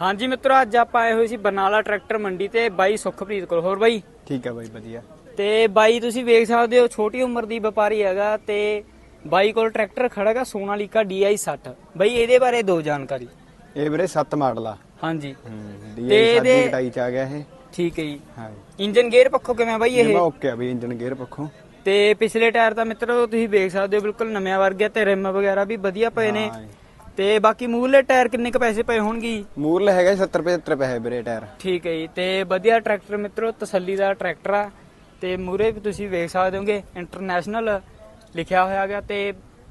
ਹਾਂਜੀ ਮਿੱਤਰੋ ਅੱਜ ਆਪਾਂ ਆਏ ਹੋਏ ਸੀ ਬਰਨਾਲਾ ਟਰੈਕਟਰ ਮੰਡੀ ਤੇ ਬਾਈ ਸੁਖਪ੍ਰੀਤ ਕੋਲ। ਹੋਰ ਬਾਈ? ਠੀਕ ਹੈ ਬਾਈ ਵਧੀਆ। ਤੇ ਬਾਈ ਤੁਸੀਂ ਵੇਖ ਸਕਦੇ ਹੋ ਛੋਟੀ ਉਮਰ ਦੀ ਵਪਾਰੀ ਹੈਗਾ ਤੇ ਬਾਈ ਕੋਲ ਟਰੈਕਟਰ ਖੜਾਗਾ ਸੋਨਾਲੀਕਾ DI 60 ਬਾਈ ਇਹਦੇ ਬਾਰੇ ਦੋ ਜਾਣਕਾਰੀ। ਇਹ ਵੀਰੇ 7 ਮਾਡਲ ਆ। ਹਾਂਜੀ। ਸਾਡੀ ਇਹਦੇ- ਕਟਾਈ ਚ ਆ ਗਿਆ ਇਹ। ਠੀਕ ਹੈ ਜੀ। ਹਾਂ। ਇੰਜਨ ਗੇਅਰ ਪੱਖੋਂ ਕਿਵੇਂ ਬਾਈ ਇਹ ਓਕੇ ਆ ਬਈ ਇੰਜਨ ਗੇਅਰ ਪੱਖੋਂ। ਤੇ ਪਿਛਲੇ ਟਾਇਰ ਤਾਂ ਮਿੱਤਰੋ ਤੁਸੀਂ ਵੇਖ ਸਕਦੇ ਹੋ ਬਿਲਕੁਲ ਨਵਿਆਂ ਵਰਗੇ ਤੇ ਰਿਮ ਵਗੈਰਾ ਵੀ ਵਧੀਆ ਪਏ ਨੇ। ਤੇ ਬਾਕੀ ਮੂਹਰਲੇ ਟਾਇਰ ਕਿੰਨੇ ਕ ਪੈਸੇ ਪਏ ਹੋਣਗੇ ਜੀ? ਮੂਰਲ ਹੈਗਾ 70 75 ਪੈਸੇ ਵੀਰੇ ਟਾਇਰ। ਠੀਕ ਹੈ ਜੀ ਤੇ ਵਧੀਆ ਟਰੈਕਟਰ ਮਿੱਤਰੋ ਤਸੱਲੀ ਦਾ ਟਰੈਕਟਰ ਆ। ਤੇ ਮੂਰੇ ਵੀ ਤੁਸੀਂ ਵੇਖ ਸਕਦੇ ਹੋਗੇ ਇੰਟਰਨੈਸ਼ਨਲ ਲਿਖਿਆ ਹੋਇਆ ਗਿਆ ਤੇ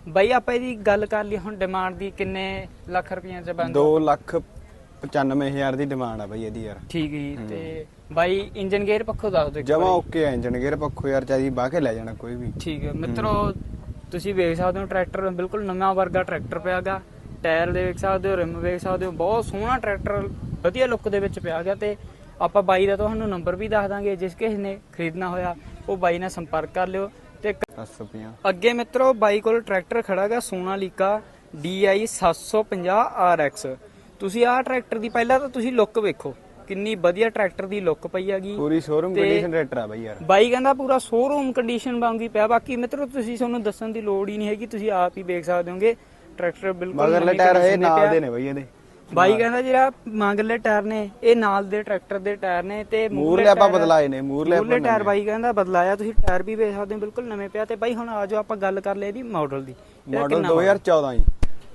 ਬਾਈ ਆਪਾਂ ਇਹਦੀ ਗੱਲ ਕਰ ਲਈ ਹੁਣ ਡਿਮਾਂਡ ਦੀ ਕਿੰਨੇ ਲੱਖ ਰੁਪਈਆ ਚ ਬੰਦ 2 ਲੱਖ 95000 ਦੀ ਡਿਮਾਂਡ ਆ ਬਈ ਇਹਦੀ ਯਾਰ। ਠੀਕ ਹੈ ਜੀ ਤੇ ਬਾਈ ਇੰਜਨ ਗੇਅਰ ਪੱਖੋਂ ਦੱਸ ਦਿਓ ਇੱਕ ਜਮਾ ਵਾਰੀ। ਓਕੇ ਆ ਇੰਜਨ ਗੇਅਰ ਪੱਖੋਂ ਯਾਰ ਚਾਹੀ ਬਾਹ ਕੇ ਲੈ ਜਾਣਾ ਕੋਈ ਵੀ। ਠੀਕ ਹੈ ਮਿੱਤਰੋ ਤੁਸੀਂ ਵੇਖ ਸਕਦੇ ਹੋ ਟਰੈਕਟਰ ਬਿਲਕੁਲ ਨਵਾਂ ਵਰਗਾ ਟਰੈਕਟਰ ਪਿਆਗਾ ਟਾਇਰ ਦੇ ਵੇਖ ਸਕਦੇ ਹੋ ਰਿਮ ਵੇਖ ਸਕਦੇ ਹੋ ਬਹੁਤ ਸੋਹਣਾ ਟਰੈਕਟਰ ਵਧੀਆ ਲੁੱਕ ਦੇ ਵਿੱਚ ਪਿਆ ਗਿਆ ਤੇ ਆਪਾਂ ਬਾਈ ਦਾ ਤੁਹਾਨੂੰ ਨੰਬਰ ਵੀ ਦੱਸ ਦਾਂਗੇ ਜਿਸ ਕਿਸੇ ਨੇ ਖਰੀਦਣਾ ਹੋਇਆ ਉਹ ਬਾਈ ਨਾਲ ਸੰਪਰਕ ਕਰ ਲਿਓ ਤੇ ਕ- 750 ਅੱਗੇ ਮਿੱਤਰੋ ਬਾਈ ਕੋਲ ਟਰੈਕਟਰ ਖੜਾਗਾ ਸੋਨਾਲੀਕਾ DI 750 RX ਤੁਸੀਂ ਆਹ ਟਰੈਕਟਰ ਦੀ ਪਹਿਲਾਂ ਤਾਂ ਤੁਸੀਂ ਲੁੱਕ ਵੇਖੋ ਕਿੰਨੀ ਵਧੀਆ ਟਰੈਕਟਰ ਦੀ ਲੁੱਕ ਪਈ ਹੈਗੀ। ਪੂਰੀ ਸ਼ੋਰੂਮ ਕੰਡੀਸ਼ਨ ਟਰੈਕਟਰ ਆ ਬਈ ਯਾਰ। ਬਾਈ ਕਹਿੰਦਾ ਪੂਰਾ ਸ਼ੋਰੂਮ ਕੰਡੀਸ਼ਨ ਵਾਂਗੀ ਪਿਆ ਬਾਕੀ ਮਿੱਤਰੋ ਤੁਸੀਂ ਤੁਹਾਨੂੰ ਦੱਸਣ ਦੀ ਲੋੜ ਹੀ ਨਹੀਂ ਹੈਗੀ ਤੁਸੀਂ ਆਪ ਹੀ ਵੇਖ ਸਕਦੇ ਹੋਗੇ। ਟਰੈਕਟਰ ਬਿਲਕੁਲ ਮਗਰਲੇ ਨਵੀਂ ਟਾਇਰ ਇਹ condition ਨਾਲ ਪਿਆ। ਦੇ ਨੇ ਬਈ ਇਹਦੇ। ਬਾਈ ਕਹਿੰਦਾ ਜਿਹੜਾ ਮਗਰਲੇ ਟਾਇਰ ਨੇ ਇਹ ਨਾਲ ਦੇ ਟਰੈਕਟਰ ਦੇ ਟਾਇਰ ਨੇ ਤੇ ਮੂਰਲੇ ਆਪਾਂ ਟਾਇਰ- ਬਦਲਾਏ ਨੇ ਮੂਰਲੇ ਮੂਰਲੇ ਆਪਾਂ ਟਾਇਰ ਬਾਈ ਕਹਿੰਦਾ ਬਦਲਾਇਆ ਤੁਸੀਂ ਟਾਇਰ ਵੀ ਵੇਖ ਸਕਦੇ ਹੋ ਬਿਲਕੁਲ ਨਵੇਂ ਪਿਆ ਤੇ ਬਾਈ ਹੁਣ ਆਜੋ ਆਪਾਂ ਗੱਲ ਕਰ ਲਈ ਇਹਦੀ ਮਾਡਲ ਦੀ। ਇਹਦਾ ਮਾਡਲ ਕਿੰਨਾ ਵਾ? 2014 ਜੀ।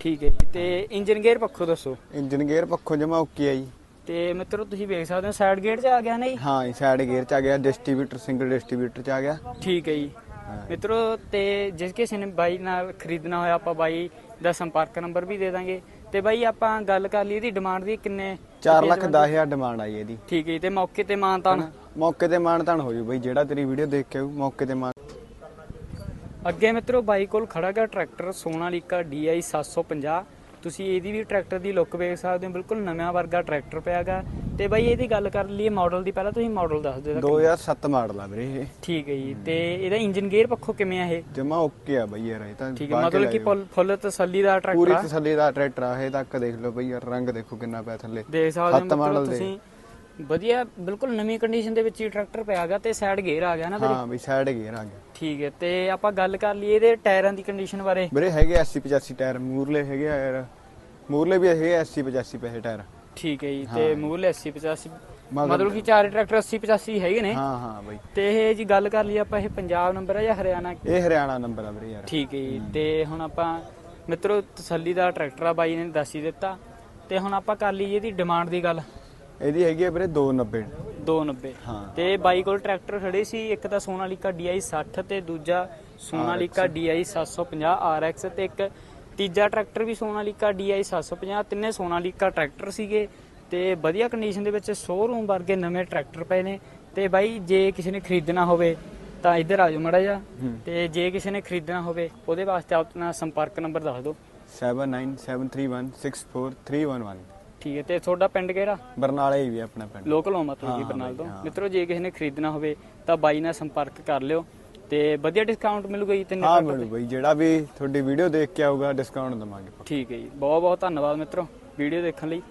ਠੀਕ ਹੈ ਜੀ ਤੇ ਇੰਜਨ ਗੇਅਰ ਪੱਖੋਂ ਦੱਸੋ। ਇੰਜਨ ਗੇਅਰ ਪੱਖੋਂ ਜਮਾ ਓਕੇ ਆ ਜੀ। ਤੇ ਮਿੱਤਰੋ ਤੁਸੀਂ ਵੇਖ ਸਕਦੇ ਹੋ ਸਾਈਡ ਗੇਅਰ 'ਚ ਆ ਗਿਆ ਨਾ ਜੀ ਹਾਂ ਜੀ ਸਾਈਡ ਗੇਅਰ ਚ ਆ ਗਿਆ ਡਿਸਟ੍ਰੀਬਿਊਟਰ ਸਿੰਗਲ ਡਿਸਟ੍ਰੀਬਿਊਟਰ ਚ ਆ ਗਿਆ। ਠੀਕ ਹੈ ਜੀ। ਮਿੱਤਰੋ ਤੇ ਜਿਸ ਕਿਸੇ ਨੇ ਬਾਈ ਨਾਲ ਖਰੀਦਣਾ ਹੋਇਆ ਆਪਾਂ ਬਾਈ ਦਾ ਸੰਪਰਕ ਨੰਬਰ ਵੀ ਦੇ ਦਾਂਗੇ। ਤੇ ਬਾਈ ਆਪਾਂ ਗੱਲ ਕਰ ਲਈ ਇਹਦੀ ਡਿਮਾਂਡ ਦੀ ਕਿੰਨੇ 4 ਲੱਖ 10000 ਡਿਮਾਂਡ ਆਈ ਇਹਦੀ। ਠੀਕ ਹੈ ਤੇ ਮੌਕੇ ਤੇ ਮਾਨਤਾਨ ਮੌਕੇ ਤੇ ਮਾਨ ਤਾਨ ਹੋ ਜੂ ਬਈ ਜਿਹੜਾ ਤੇਰੀ ਵੀਡੀਓ ਦੇਖ ਕੇ ਮੌਕੇ ਤੇ ਮਾਨ ਅੱਗੇ ਮਿੱਤਰੋ ਬਾਈ ਕੋਲ ਖੜਾ ਗਾ ਟਰੈਕਟਰ ਸੋਨਾਲੀਕਾ DI 750 ਤੁਸੀਂ ਇਹਦੀ ਵੀ ਟਰੈਕਟਰ ਦੀ ਲੁੱਕ ਵੇਖ ਸਕਦੇ ਹੋ ਬਿਲਕੁਲ ਨਵਾਂ ਵਰਗਾ ਟਰੈਕਟਰ ਪਿਆਗਾ ਤੇ ਬਾਈ ਇਹਦੀ ਗੱਲ ਕਰ ਲਈਏ ਮਾਡਲ ਦੀ ਪਹਿਲਾਂ ਤੁਸੀਂ ਮਾਡਲ ਦੱਸ ਦਿਓ ਇਹਦਾ। 2007 ਮਾਡਲ ਆ ਵੀਰੇ ਇਹ। ਠੀਕ ਹੈ ਜੀ ਤੇ ਇਹਦਾ ਇੰਜਨ ਗੇਅਰ ਪੱਖੋਂ ਕਿਵੇਂ ਆ ਇਹ? ਜਮਾ ਓਕੇ ਆ ਬਈ ਯਾਰ ਇਹ ਤਾਂ ਠੀਕ ਹੈ ਬਾਹਰ ਮਤਲਬ ਕਿ ਫੁੱਲ ਫੁੱਲ ਤਸੱਲੀ ਦਾ। ਪੂਰੀ ਟਰੈਕਟਰ ਆ? ਤਸੱਲੀ ਦਾ ਟਰੈਕਟਰ ਆ ਇਹ ਤੱਕ ਦੇਖ ਲਓ ਬਈ ਯਾਰ ਰੰਗ ਦੇਖੋ ਕਿੰਨਾ ਪਿਆ ਥੱਲੇ। ਦੇਖ ਸਕਦੇ ਹੋ ਮਤਲਬ ਦੇ। ਤੁਸੀਂ। ਵਧੀਆ ਬਿਲਕੁਲ ਨਵੀਂ ਕੰਡੀਸ਼ਨ ਦੇ ਵਿੱਚ ਹੀ ਟਰੈਕਟਰ ਪਿਆ ਗਾ ਤੇ ਸਾਈਡ ਗੇਅਰ ਆ ਗਿਆ ਨਾ ਵੀਰੇ? ਹਾਂ ਬਈ ਸਾਈਡ ਗੇਅਰ ਆ ਗਿਆ। ਠੀਕ ਹੈ ਤੇ ਆਪਾਂ ਗੱਲ ਕਰ ਲਈਏ ਇਹਦੇ ਟਾਇਰਾਂ ਦੀ ਕੰਡੀਸ਼ਨ ਬਾਰੇ। ਵੀਰੇ ਹੈਗੇ 80 85 ਟਾਇਰ ਮੂਰਲੇ ਹੈਗੇ ਆ ਯਾਰ। ਮੂਰਲੇ ਵੀ ਹੈਗੇ 80 85 ਪੈਸੇ ਟਾਇਰ ਠੀਕ ਹੈ ਜੀ ਤੇ। ਮੂਹਰਲੇ 80 85 ਮਗਰ- ਮਤਲਬ ਕਿ ਚਾਰੇ ਟਰੈਕਟਰ 80 85 ਹੈਗੇ ਨੇ। ਹਾਂ ਹਾਂ ਬਈ। ਤੇ ਇਹ ਜੀ ਗੱਲ ਕਰ ਲਈ ਆਪਾਂ ਇਹ ਪੰਜਾਬ ਨੰਬਰ ਹੈ ਜਾਂ ਹਰਿਆਣਾ? ਇਹ ਹਰਿਆਣਾ ਨੰਬਰ ਆ ਵੀਰੇ ਯਾਰ। ਠੀਕ ਹੈ ਜੀ ਤੇ ਹੁਣ ਆਪਾਂ ਮਿੱਤਰੋ ਤਸੱਲੀ ਦਾ ਟਰੈਕਟਰ ਆ ਬਾਈ ਨੇ ਦੱਸ ਹੀ ਦਿੱਤਾ। ਤੇ ਹੁਣ ਆਪਾਂ ਕਰ ਲਈਏ ਇਹਦੀ ਡਿਮਾਂਡ ਦੀ ਗੱਲ। ਇਹਦੀ ਹੈਗੀ ਆ ਵੀਰੇ 290 290 ਹਾਂ। ਤੇ ਬਾਈ ਕੋਲ ਟਰੈਕਟਰ ਖੜੇ ਸੀ ਇੱਕ ਤਾਂ ਸੋਨਾਲੀਕਾ DI 60 ਤੇ ਦੂਜਾ ਸੋਨਾਲੀਕਾ DI 750 RX ਤੇ ਇੱਕ ਤੀਜਾ ਟਰੈਕਟਰ ਵੀ ਸੋਨਾਲੀਕਾ DI 750 ਤਿੰਨੇ ਸੋਨਾਲੀਕਾ ਟਰੈਕਟਰ ਸੀਗੇ ਤੇ ਵਧੀਆ ਕੰਡੀਸ਼ਨ ਦੇ ਵਿੱਚ ਸ਼ੋਰੂਮ ਵਰਗੇ ਨਵੇਂ ਟਰੈਕਟਰ ਪਏ ਨੇ। ਤੇ ਬਾਈ ਜੇ ਕਿਸੇ ਨੇ ਖਰੀਦਣਾ ਹੋਵੇ ਤਾਂ ਇੱਧਰ ਆ ਜਾਓ ਮੜਾ ਜਾ। ਤੇ ਜੇ ਕਿਸੇ ਨੇ ਖਰੀਦਣਾ ਹੋਵੇ ਉਹਦੇ ਵਾਸਤੇ ਆਪਣਾ ਸੰਪਰਕ ਨੰਬਰ ਦੱਸ ਦਿਓ। 7973164311 ਠੀਕ ਹੈ ਤੇ ਤੁਹਾਡਾ ਪਿੰਡ ਕਿਹੜਾ? ਬਰਨਾਲੇ ਹੀ ਵੀ ਆਪਣਾ ਪਿੰਡ। ਲੋਕਲ ਹੋ ਮਤਲਬ ਕਿ ਬਰਨਾਲ ਤੋਂ। ਮਿੱਤਰੋ ਜੇ ਕਿਸੇ ਨੇ ਖਰੀਦਣਾ ਹੋਵੇ ਤਾਂ ਬਾਈ ਨਾਲ ਸੰਪਰਕ ਕਰ ਲਿਓ। ਤੇ ਵਧੀਆ ਡਿਸਕਾਊਂਟ ਮਿਲੂਗਾ ਜੀ ਤਿੰਨੇ ਹਾਂ ਮਿਲੂ ਬਈ ਜਿਹੜਾ ਵੀ ਤੁਹਾਡੀ ਵੀਡੀਓ ਦੇਖ ਕੇ ਆਊਗਾ ਡਿਸਕਾਊਂਟ ਦਵਾਂਗੇ ਠੀਕ ਹੈ ਜੀ। ਬਹੁਤ ਬਹੁਤ ਧੰਨਵਾਦ ਮਿੱਤਰੋ ਵੀਡੀਓ ਦੇਖਣ ਲਈ।